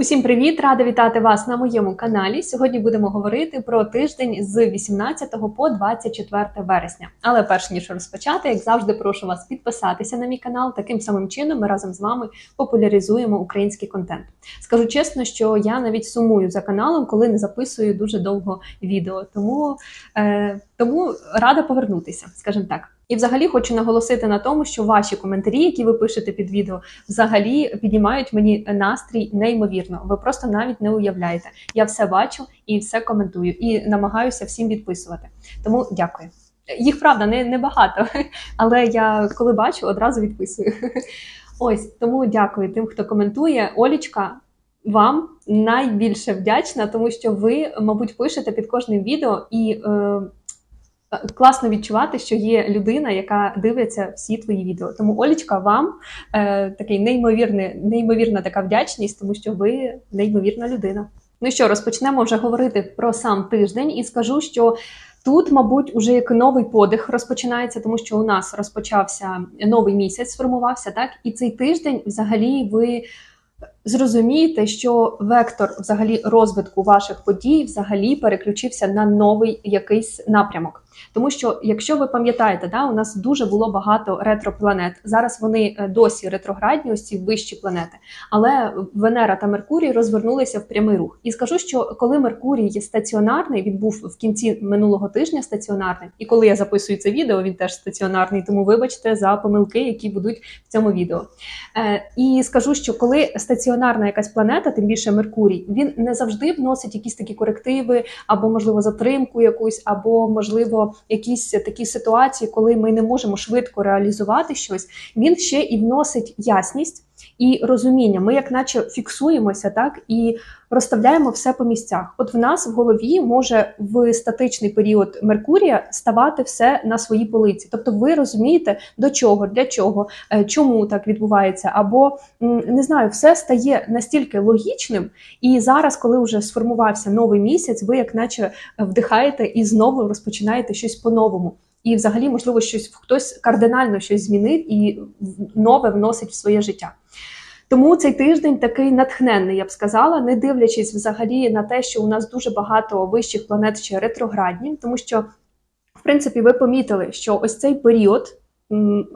Усім привіт! Рада вітати вас на моєму каналі. Сьогодні будемо говорити про тиждень з 18 по 24 вересня. Але перш ніж розпочати, як завжди, прошу вас підписатися на мій канал. Таким самим чином ми разом з вами популяризуємо український контент. Скажу чесно, що я навіть сумую за каналом, коли не записую дуже довго відео. Тому, е, тому рада повернутися, скажімо так. І взагалі хочу наголосити на тому, що ваші коментарі, які ви пишете під відео, взагалі піднімають мені настрій неймовірно. Ви просто навіть не уявляєте. Я все бачу і все коментую, і намагаюся всім відписувати. Тому дякую. Їх правда не, не багато, але я коли бачу, одразу відписую. Ось тому дякую тим, хто коментує. Олічка, вам найбільше вдячна, тому що ви, мабуть, пишете під кожним відео і. Е, Класно відчувати, що є людина, яка дивиться всі твої відео. Тому Олічка, вам е, такий неймовірний, неймовірна така вдячність, тому що ви неймовірна людина. Ну що, розпочнемо вже говорити про сам тиждень, і скажу, що тут, мабуть, уже як новий подих розпочинається, тому що у нас розпочався новий місяць, сформувався так, і цей тиждень, взагалі, ви зрозумієте, що вектор взагалі розвитку ваших подій взагалі переключився на новий якийсь напрямок. Тому що, якщо ви пам'ятаєте, да, у нас дуже було багато ретропланет. Зараз вони е, досі ретроградні, ось ці вищі планети. Але Венера та Меркурій розвернулися в прямий рух. І скажу, що коли Меркурій є стаціонарний, він був в кінці минулого тижня стаціонарний. І коли я записую це відео, він теж стаціонарний. Тому вибачте за помилки, які будуть в цьому відео. Е, І скажу, що коли стаціонарна якась планета, тим більше Меркурій, він не завжди вносить якісь такі корективи, або можливо затримку якусь, або можливо якісь такі ситуації, коли ми не можемо швидко реалізувати щось, він ще і вносить ясність і розуміння. Ми, як наче, фіксуємося, так і розставляємо все по місцях. От в нас в голові може в статичний період Меркурія ставати все на своїй полиці. Тобто, ви розумієте, до чого, для чого, е, чому так відбувається, або не знаю, все стає настільки логічним. І зараз, коли вже сформувався новий місяць, ви як наче вдихаєте і знову розпочинаєте щось по-новому. І, взагалі, можливо, щось хтось кардинально щось змінив і нове вносить в своє життя. Тому цей тиждень такий натхненний, я б сказала, не дивлячись взагалі на те, що у нас дуже багато вищих планет ще ретроградні, тому що, в принципі, ви помітили, що ось цей період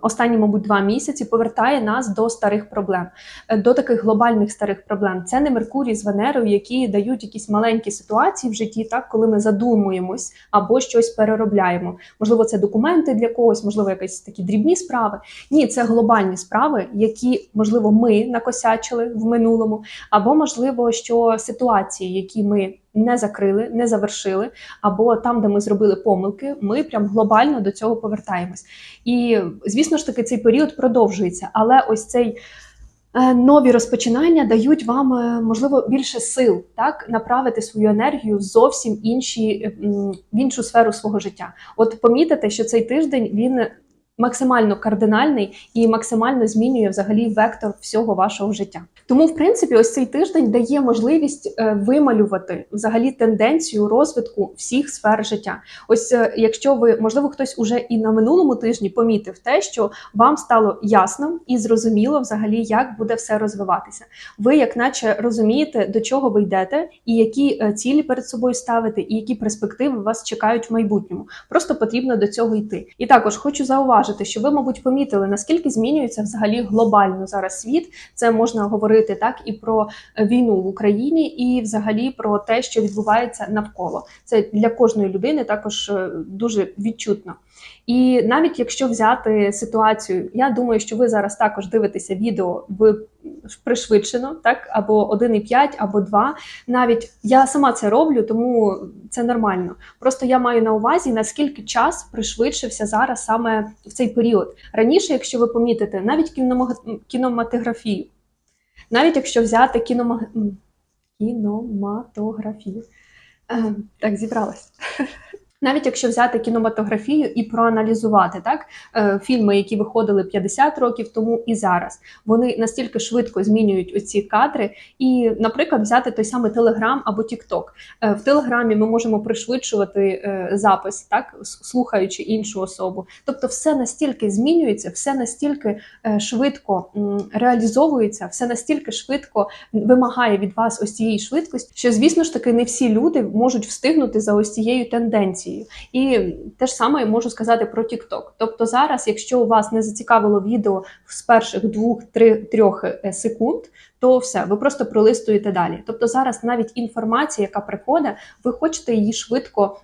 останні, мабуть, два місяці повертає нас до старих проблем, е, до таких глобальних старих проблем. Це не Меркурій з Венерою, які дають якісь маленькі ситуації в житті, так коли ми задумуємось або щось переробляємо. Можливо, це документи для когось, можливо, якісь такі дрібні справи. Ні, це глобальні справи, які можливо ми накосячили в минулому, або можливо, що ситуації, які ми не закрили, не завершили, або там, де ми зробили помилки, ми прям глобально до цього повертаємось. І звісно ж таки, цей період продовжується, але ось цей. Е, нові розпочинання дають вам е, можливо більше сил так направити свою енергію в зовсім інші в іншу сферу свого життя. От помітите, що цей тиждень він максимально кардинальний і максимально змінює взагалі вектор всього вашого життя. Тому, в принципі, ось цей тиждень дає можливість е, вималювати взагалі тенденцію розвитку всіх сфер життя. Ось е, якщо ви, можливо, хтось уже і на минулому тижні помітив те, що вам стало ясно і зрозуміло взагалі, як буде все розвиватися. Ви, як наче, розумієте, до чого ви йдете, і які е, цілі перед собою ставите, і які перспективи вас чекають в майбутньому. Просто потрібно до цього йти. І також хочу зауважити, що ви, мабуть, помітили, наскільки змінюється взагалі глобально зараз світ. Це можна говорити так і про війну в Україні, і взагалі про те, що відбувається навколо. Це для кожної людини також е, дуже відчутно. І навіть якщо взяти ситуацію, я думаю, що ви зараз також дивитеся відео в пришвидшено, так або 1,5, або 2. Навіть я сама це роблю, тому це нормально. Просто я маю на увазі, наскільки час пришвидшився зараз саме в цей період. Раніше, якщо ви помітите, навіть кінематографію, навіть якщо взяти кіномаг... кіноматографію. Е, так, зібралась. Навіть якщо взяти кінематографію і проаналізувати так е, фільми, які виходили 50 років тому і зараз, вони настільки швидко змінюють оці кадри. І, наприклад, взяти той самий Телеграм або Тікток. В Телеграмі ми можемо пришвидшувати е, запис, так слухаючи іншу особу. Тобто, все настільки змінюється, все настільки е, швидко реалізовується, все настільки швидко вимагає від вас ось цієї швидкості, що звісно ж таки не всі люди можуть встигнути за ось цією тенденцією. І те ж саме я можу сказати про TikTok. Тобто зараз, якщо у вас не зацікавило відео з перших двох три трьох е, секунд, то все, ви просто пролистуєте далі. Тобто зараз навіть інформація, яка приходить, ви хочете її швидко,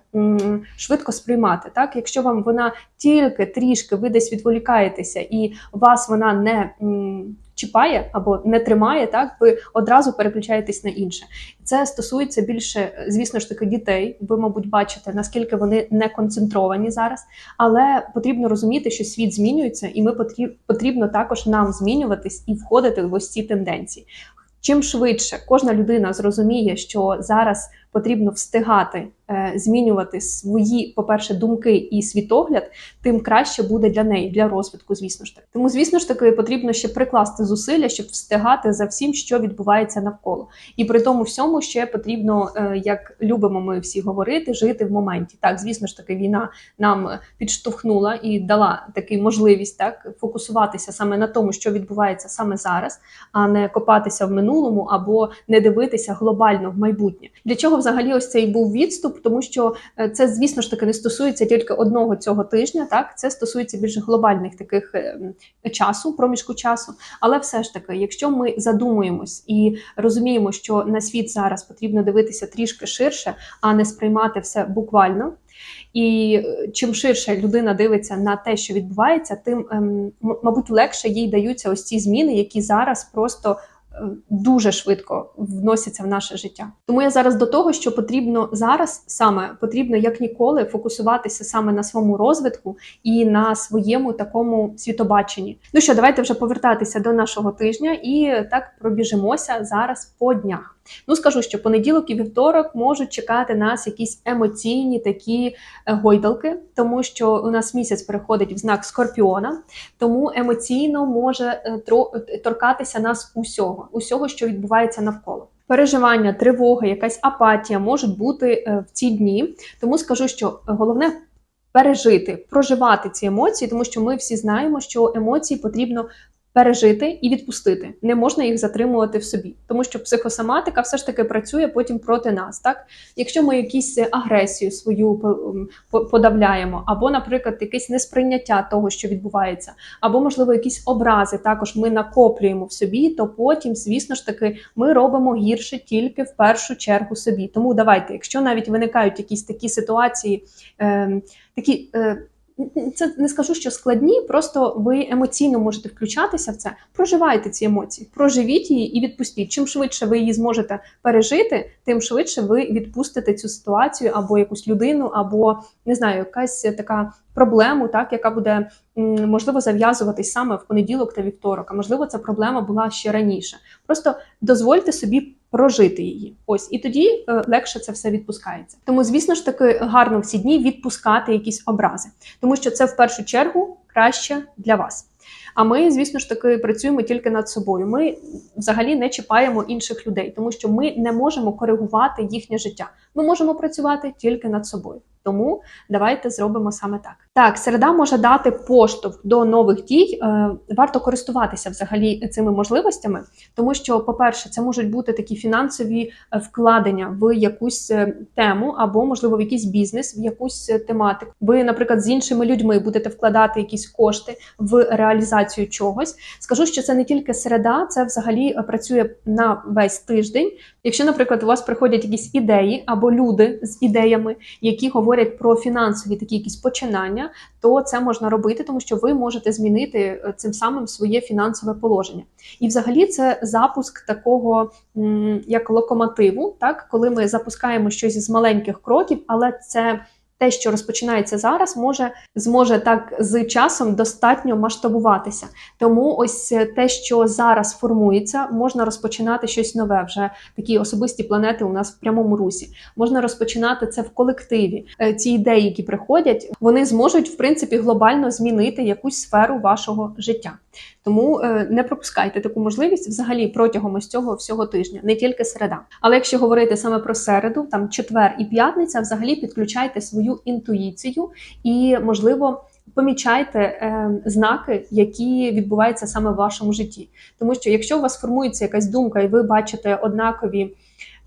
швидко сприймати. Так, якщо вам вона тільки трішки ви десь відволікаєтеся, і вас вона не чіпає або не тримає, так ви одразу переключаєтесь на інше. Це стосується більше, звісно ж таки, дітей. Ви, мабуть, бачите, наскільки вони не концентровані зараз, але потрібно розуміти, що світ змінюється, і ми потріб, потрібно також нам змінюватись і входити в ось ці тенденції. Чим швидше кожна людина зрозуміє, що зараз потрібно встигати е, змінювати свої, по-перше, думки і світогляд, тим краще буде для неї, для розвитку, звісно ж таки. Тому, звісно ж таки, потрібно ще прикласти зусилля, щоб встигати за всім, що відбувається навколо. І при тому всьому ще потрібно, е, як любимо ми всі говорити, жити в моменті. Так, звісно ж таки, війна нам підштовхнула і дала таку можливість так фокусуватися саме на тому, що відбувається саме зараз, а не копатися в минулому або не дивитися глобально в майбутнє. Для чого взагалі ось цей був відступ? Тому що е, це, звісно ж таки, не стосується тільки одного цього тижня. Так, це стосується більш глобальних таких е, часу, проміжку часу. Але все ж таки, якщо ми задумуємось і розуміємо, що на світ зараз потрібно дивитися трішки ширше, а не сприймати все буквально. І е, чим ширше людина дивиться на те, що відбувається, тим, ем, мабуть, легше їй даються ось ці зміни, які зараз просто дуже швидко вносяться в наше життя. Тому я зараз до того, що потрібно зараз саме потрібно як ніколи фокусуватися саме на своєму розвитку і на своєму такому світобаченні. Ну що, давайте вже повертатися до нашого тижня і так пробіжимося зараз по днях. Ну, скажу, що понеділок і вівторок можуть чекати нас якісь емоційні такі е, гойдалки, тому що у нас місяць переходить в знак скорпіона, тому емоційно може е, торкатися нас усього, усього, що відбувається навколо. Переживання, тривога, якась апатія можуть бути е, в ці дні. Тому скажу, що головне пережити, проживати ці емоції, тому що ми всі знаємо, що емоції потрібно пережити і відпустити. Не можна їх затримувати в собі, тому що психосоматика все ж таки працює потім проти нас. Так, якщо ми якісь агресію свою подавляємо, або, наприклад, якесь несприйняття того, що відбувається, або, можливо, якісь образи також ми накоплюємо в собі, то потім, звісно ж таки, ми робимо гірше тільки в першу чергу собі. Тому давайте, якщо навіть виникають якісь такі ситуації, е, такі. Е, це не скажу, що складні, просто ви емоційно можете включатися в це. Проживайте ці емоції, проживіть її і відпустіть. Чим швидше ви її зможете пережити, тим швидше ви відпустите цю ситуацію або якусь людину, або не знаю, якась така проблему, так яка буде можливо зав'язуватись саме в понеділок та вівторок. А можливо, ця проблема була ще раніше. Просто дозвольте собі прожити її. Ось і тоді е, легше це все відпускається. Тому, звісно ж таки, гарно в ці дні відпускати якісь образи, тому що це в першу чергу краще для вас. А ми, звісно ж таки, працюємо тільки над собою. Ми взагалі не чіпаємо інших людей, тому що ми не можемо коригувати їхнє життя. Ми можемо працювати тільки над собою. Тому давайте зробимо саме так. Так, середа може дати поштовх до нових дій. Е, варто користуватися взагалі цими можливостями, тому що, по-перше, це можуть бути такі фінансові е, вкладення в якусь е, тему або, можливо, в якийсь бізнес, в якусь тематику. Ви, наприклад, з іншими людьми будете вкладати якісь кошти в реалізацію чогось. Скажу, що це не тільки середа, це взагалі працює на весь тиждень. Якщо, наприклад, у вас приходять якісь ідеї або люди з ідеями, які говорять про фінансові такі якісь починання, то це можна робити, тому що ви можете змінити е, цим самим своє фінансове положення. І, взагалі, це запуск такого як локомотиву, так коли ми запускаємо щось з маленьких кроків, але це те, що розпочинається зараз, може зможе так з часом достатньо масштабуватися. Тому ось е, те, що зараз формується, можна розпочинати щось нове. Вже такі особисті планети у нас в прямому русі. Можна розпочинати це в колективі. Е, Ці ідеї, які приходять, вони зможуть в принципі глобально змінити якусь сферу вашого життя. Тому е, не пропускайте таку можливість взагалі протягом ось цього всього тижня, не тільки середа. Але якщо говорити саме про середу, там четвер і п'ятниця, взагалі підключайте свою інтуїцію і, можливо, помічайте е, знаки, які відбуваються саме в вашому житті. Тому що якщо у вас формується якась думка, і ви бачите однакові.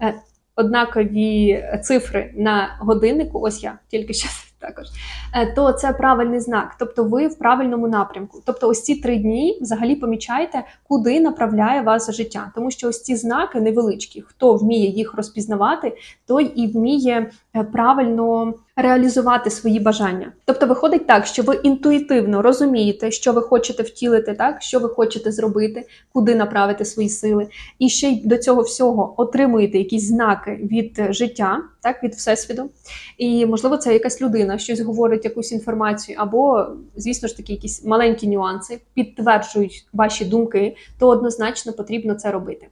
Е, Однакові цифри на годиннику, ось я тільки що також, е, то це правильний знак. Тобто ви в правильному напрямку. Тобто, ось ці три дні взагалі помічайте, куди направляє вас життя. Тому що ось ці знаки невеличкі. Хто вміє їх розпізнавати, той і вміє е, правильно реалізувати свої бажання. Тобто, виходить так, що ви інтуїтивно розумієте, що ви хочете втілити, так що ви хочете зробити, куди направити свої сили, і ще й до цього всього отримуєте якісь знаки від е, життя, так від всесвіту. І можливо, це якась людина щось говорить, якусь інформацію, або, звісно ж таки, якісь маленькі нюанси підтверджують ваші думки, то однозначно потрібно це робити.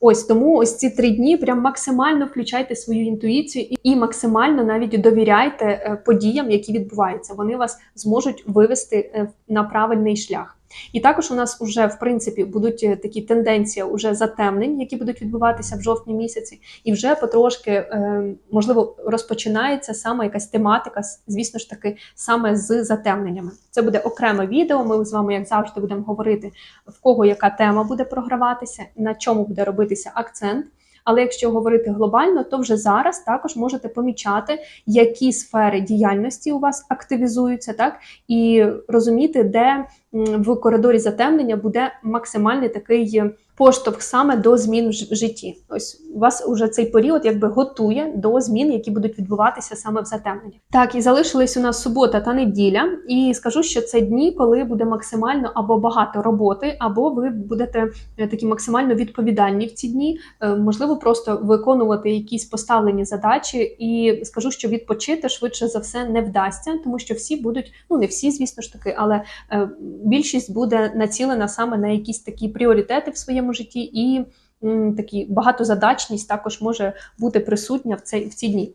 Ось тому ось ці три дні прям максимально включайте свою інтуїцію і, максимально навіть довіряйте е, подіям, які відбуваються. Вони вас зможуть вивести е, на правильний шлях. І також у нас вже в принципі будуть е, такі тенденції уже затемнень, які будуть відбуватися в жовтні місяці, і вже потрошки е, можливо розпочинається саме якась тематика, звісно ж таки, саме з затемненнями. Це буде окреме відео. Ми з вами, як завжди, будемо говорити в кого яка тема буде програватися, на чому буде робитися акцент. Але якщо говорити глобально, то вже зараз також можете помічати, які сфери діяльності у вас активізуються, так і розуміти, де в коридорі затемнення буде максимальний такий поштовх саме до змін в житті. Ось у вас уже цей період якби готує до змін, які будуть відбуватися саме в затемненні. Так, і залишились у нас субота та неділя. І скажу, що це дні, коли буде максимально або багато роботи, або ви будете е, такі максимально відповідальні в ці дні. Е, Можливо, просто виконувати якісь поставлені задачі, і скажу, що відпочити швидше за все не вдасться, тому що всі будуть, ну не всі, звісно ж таки, але е, більшість буде націлена саме на якісь такі пріоритети в своєму житті, і м, такі багатозадачність також може бути присутня в цей в ці дні.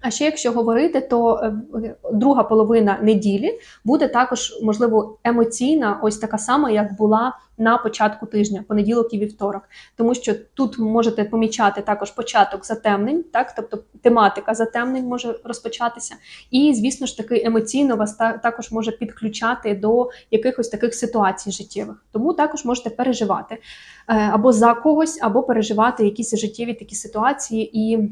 А ще якщо говорити, то е, друга половина неділі буде також можливо емоційна, ось така сама, як була на початку тижня, понеділок і вівторок, тому що тут можете помічати також початок затемнень, так тобто тематика затемнень може розпочатися, і звісно ж таки емоційно вас та- також може підключати до якихось таких ситуацій життєвих. Тому також можете переживати е, або за когось, або переживати якісь життєві такі ситуації і.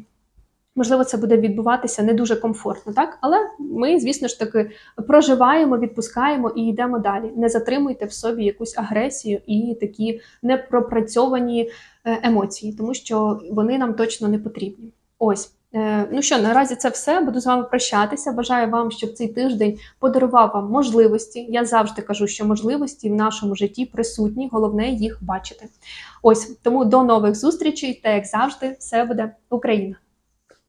Можливо, це буде відбуватися не дуже комфортно, так? Але ми, звісно ж таки, проживаємо, відпускаємо і йдемо далі. Не затримуйте в собі якусь агресію і такі непропрацьовані е, емоції, тому що вони нам точно не потрібні. Ось. Е, Ну що, наразі це все. Буду з вами прощатися. Бажаю вам, щоб цей тиждень подарував вам можливості. Я завжди кажу, що можливості в нашому житті присутні, головне їх бачити. Ось тому до нових зустрічей та як завжди, все буде Україна!